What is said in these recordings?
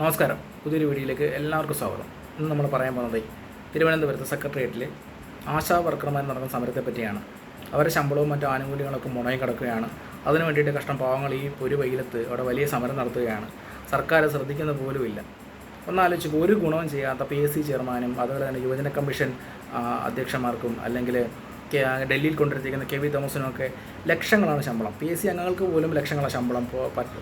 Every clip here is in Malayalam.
നമസ്കാരം. പുതിയൊരു വീഡിയോയിലേക്ക് എല്ലാവർക്കും സ്വാഗതം. ഇന്ന് നമ്മൾ പറയാൻ പോകുന്നത് തിരുവനന്തപുരത്ത് സെക്രട്ടേറിയറ്റിൽ ആശാ വർക്കർമാർ നടന്ന സമരത്തെ പറ്റിയാണ്. അവരുടെ ശമ്പളവും മറ്റു ആനുകൂല്യങ്ങളൊക്കെ മുടങ്ങി കിടക്കുകയാണ്. അതിനു വേണ്ടിയിട്ട് കഷ്ടം പാവങ്ങൾ ഈ ഒരു വെയിലത്ത് അവിടെ വലിയ സമരം നടത്തുകയാണ്. സർക്കാർ ശ്രദ്ധിക്കുന്ന പോലുമില്ല ഒന്നാലോചിച്ച് ഒരു ഗുണവും ചെയ്യാത്ത പി എസ് സി ചെയർമാനും അതുപോലെ തന്നെ യുവജന കമ്മീഷൻ അധ്യക്ഷന്മാർക്കും അല്ലെങ്കിൽ ഡൽഹിയിൽ കൊണ്ടുവരുത്തിക്കുന്ന കെ വി തോമസിനൊക്കെ ലക്ഷങ്ങളാണ് ശമ്പളം. പി എസ് സി അംഗങ്ങൾക്ക് പോലും ലക്ഷങ്ങളാണ് ശമ്പളം.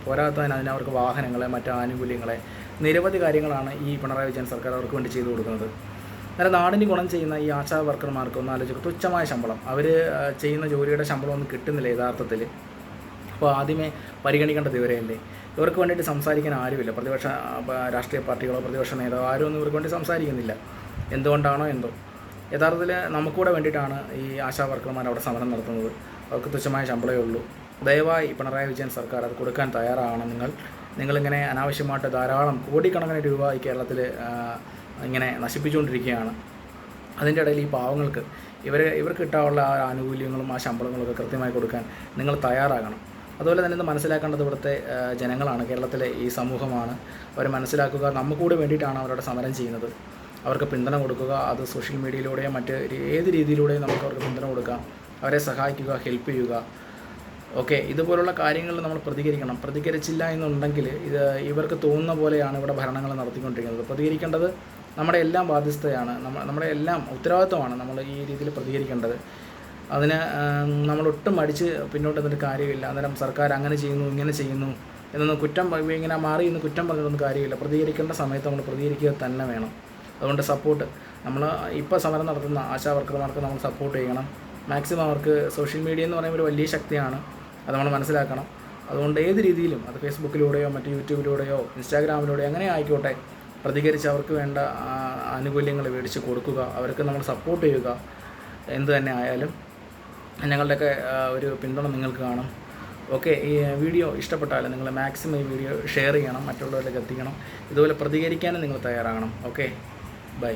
പോരാത്തതിന് അതിന് അവർക്ക് വാഹനങ്ങളെ മറ്റു ആനുകൂല്യങ്ങളെ നിരവധി കാര്യങ്ങളാണ് ഈ പിണറായി വിജയൻ സർക്കാർ അവർക്ക് വേണ്ടി ചെയ്തു കൊടുക്കുന്നത്. അന്നേരം നാടിന് ഗുണം ചെയ്യുന്ന ഈ ആശാ വർക്കർമാർക്ക് ഒന്ന് ആലോചിക്കുക തുച്ഛമായ ശമ്പളം. അവർ ചെയ്യുന്ന ജോലിയുടെ ശമ്പളം ഒന്നും കിട്ടുന്നില്ല യഥാർത്ഥത്തിൽ അപ്പോൾ ആദ്യമേ പരിഗണിക്കേണ്ടത് ഇവരെയല്ലേ? ഇവർക്ക് വേണ്ടിയിട്ട് സംസാരിക്കാൻ ആരുമില്ല. പ്രതിപക്ഷ രാഷ്ട്രീയ പാർട്ടികളോ പ്രതിപക്ഷ നേതാവോ ആരും ഒന്നും ഇവർക്ക് വേണ്ടി സംസാരിക്കുന്നില്ല. എന്തുകൊണ്ടാണോ എന്തോ. യഥാർത്ഥത്തിൽ നമുക്കൂടെ വേണ്ടിയിട്ടാണ് ഈ ആശാ വർക്കർമാർ അവിടെ സമരം നടത്തുന്നത്. അവർക്ക് തുച്ഛമായ ശമ്പളമേ ഉള്ളൂ. ദയവായി പിണറായി വിജയൻ സർക്കാർ അത് കൊടുക്കാൻ തയ്യാറാവണം നിങ്ങൾ. നിങ്ങളിങ്ങനെ അനാവശ്യമായിട്ട് ധാരാളം കോടിക്കണക്കിന് രൂപ ഈ കേരളത്തിൽ ഇങ്ങനെ നശിപ്പിച്ചുകൊണ്ടിരിക്കുകയാണ്. അതിന്റെ ഇടയിൽ ഈ പാവങ്ങൾക്ക് ഇവർ ഇവർക്ക് കിട്ടാനുള്ള ആ ആനുകൂല്യങ്ങളും ആ ശമ്പളങ്ങളൊക്കെ കൃത്യമായി കൊടുക്കാൻ നിങ്ങൾ തയ്യാറാകണം. അതുപോലെ തന്നെ ഇത് മനസ്സിലാക്കേണ്ടത് ഇവിടുത്തെ ജനങ്ങളാണ്. കേരളത്തിലെ ഈ സമൂഹമാണ്. അവർ മനസ്സിലാക്കുക നമുക്ക് കൂടി വേണ്ടിയിട്ടാണ് അവരുടെ സമരം ചെയ്യുന്നത്. അവർക്ക് പിന്തുണ കൊടുക്കുക അത് സോഷ്യൽ മീഡിയയിലൂടെയോ മറ്റ് ഏത് രീതിയിലൂടെയും നമുക്ക് അവർക്ക് പിന്തുണ കൊടുക്കാം. അവരെ സഹായിക്കുക ഹെൽപ്പ് ചെയ്യുക. ഓക്കെ ഇതുപോലുള്ള കാര്യങ്ങളിൽ നമ്മൾ പ്രതികരിക്കണം. പ്രതികരിച്ചില്ല എന്നുണ്ടെങ്കിൽ ഇത് ഇവർക്ക് തോന്നുന്ന പോലെയാണ് ഇവിടെ ഭരണങ്ങൾ നടത്തിക്കൊണ്ടിരിക്കുന്നത്. പ്രതികരിക്കേണ്ടത് നമ്മുടെ എല്ലാം ബാധ്യസ്ഥയാണ്. നമ്മ നമ്മുടെ എല്ലാം ഉത്തരവാദിത്വമാണ് നമ്മൾ ഈ രീതിയിൽ പ്രതികരിക്കേണ്ടത്. അതിന് നമ്മളൊട്ടും മടിച്ച് പിന്നോട്ട് നിന്നിട്ട് കാര്യമില്ല. അന്നേരം സർക്കാർ അങ്ങനെ ചെയ്യുന്നു ഇങ്ങനെ ചെയ്യുന്നു എന്നൊന്ന് കുറ്റം ഇങ്ങനെ മാറി ഇന്ന് കുറ്റം പറഞ്ഞിട്ടൊന്നും കാര്യമില്ല. പ്രതികരിക്കേണ്ട സമയത്ത് നമ്മൾ പ്രതികരിക്കുക തന്നെ വേണം. അതുകൊണ്ട് സപ്പോർട്ട്. നമ്മൾ ഇപ്പോൾ സമരം നടത്തുന്ന ആശാ വർക്കർമാർക്ക് നമ്മൾ സപ്പോർട്ട് ചെയ്യണം. മാക്സിമം അവർക്ക് സോഷ്യൽ മീഡിയ എന്ന് പറയുമ്പോൾ ഒരു വലിയ ശക്തിയാണ്. അത് നമ്മൾ മനസ്സിലാക്കണം. അതുകൊണ്ട് ഏത് രീതിയിലും അത് ഫേസ്ബുക്കിലൂടെയോ മറ്റ് യൂട്യൂബിലൂടെയോ ഇൻസ്റ്റാഗ്രാമിലൂടെയോ അങ്ങനെ ആയിക്കോട്ടെ പ്രതികരിച്ച് അവർക്ക് വേണ്ട ആനുകൂല്യങ്ങൾ മേടിച്ച് കൊടുക്കുക അവർക്ക് നമ്മൾ സപ്പോർട്ട് ചെയ്യുക എന്ത് തന്നെ ആയാലും ഞങ്ങളുടെയൊക്കെ ഒരു പിന്തുണ നിങ്ങൾക്ക് കാണും. ഓക്കെ ഈ വീഡിയോ ഇഷ്ടപ്പെട്ടാൽ നിങ്ങൾ മാക്സിമം ഈ വീഡിയോ ഷെയർ ചെയ്യണം മറ്റുള്ളവരിലേക്ക് എത്തിക്കണം. ഇതുപോലെ പ്രതികരിക്കാനും നിങ്ങൾ തയ്യാറാകണം. Okay bye